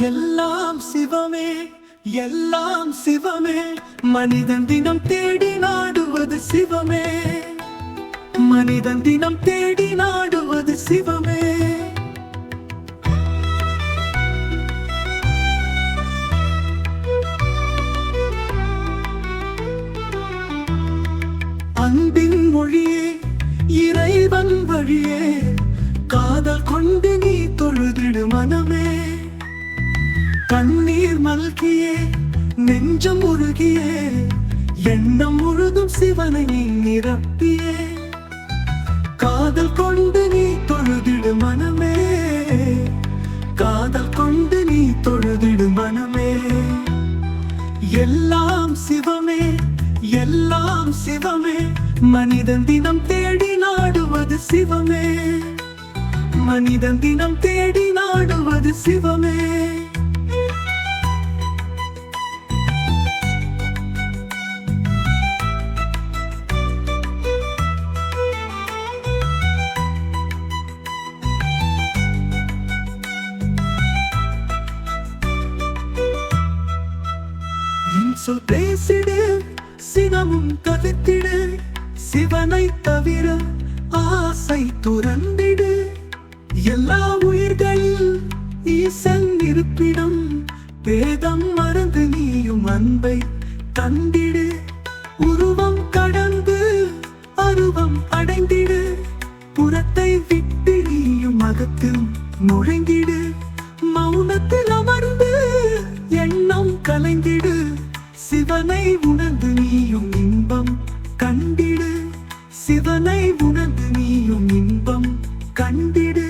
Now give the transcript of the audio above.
எல்லாம் சிவமே எல்லாம் சிவமே. மனிதன் தினம் தேடி நாடுவது சிவமே. மனிதன் தினம் தேடி நாடுவது சிவமே. அன்பின் மொழியே இறைவன் வழியே. காதல் கொண்டு நீ தொழுதிடு மனமே. கண்ணீர் மல்கியே நெஞ்சம் உருகியே எண்ணம் முழுதும் சிவனை நீ நிரப்பியே. காதல் கொண்டு நீ தொழுதிடு மனமே காதல் கொண்டு நீ தொழுதிடு மனமே. எல்லாம் சிவமே எல்லாம் சிவமே மனிதன் தினம் தேடி நாடுவது சிவமே. மனிதன் தினம் தேடி நாடுவது சிவமே. சொல் பேசிடு சினமும் கவித்திடு சிவனை தவிர ஆசை துறந்திடு. எல்லா உயிர்களில் ஈசன் இருப்பிடம் பேதம் மறந்து நீயும் அன்பை தந்திடு. உருவம் கடந்து அருவம் அடைந்திடு. புறத்தை விட்டு நீயும் அகத்தில் நுழைந்திடு மௌனத்தில் அமர்ந்து எண்ணம் கலைந்திடு. சிவனை உணர்ந்து நீயும் இன்பம். கண்டிடு. சிவனை உணர்ந்து நீயும் இன்பம். கண்டிடு.